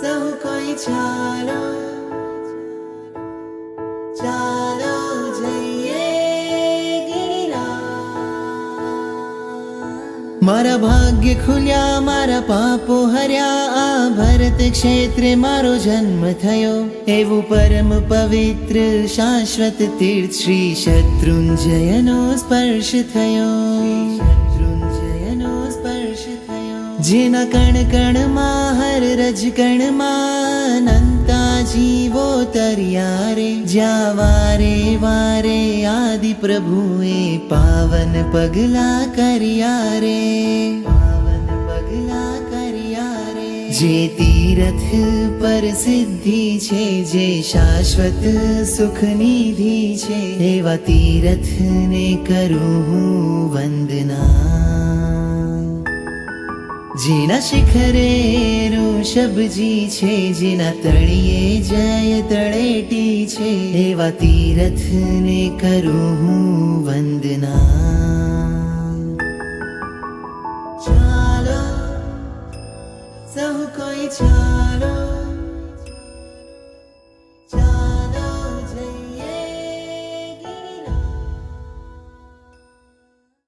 સહુ કોઈ ચાલો ચાલો જઈએ ગિરિરાજ. મારા ભાગ્ય ખુલ્યા મારા પાપો હર્યા આ ભરત ક્ષેત્રે મારો જન્મ થયો એવું પરમ પવિત્ર શાશ્વત તીર્થ શ્રી શત્રુંજયનો સ્પર્શ થયો શત્રુંજયનો સ્પર્શ થયો જેના કણ કણમાં હર રજ કણમાં અનંતા જીવો તરિયા રે જ્યાં વારે વારે આદિ પ્રભુએ પાવન પગલા કર્યા રે પાવન પગલા કર્યા રે જે તીરથ પર સિદ્ધિ છે જે શાશ્વત સુખ નિધિ છે એવા તીરથને કરું હું વંદના જેના શિખરે ઋષભજી છે, જેના તળિયે જય તળેટી છે. એવા તીરથને કરું હું વંદના. ચાલો સહુ કોઈ ચાલો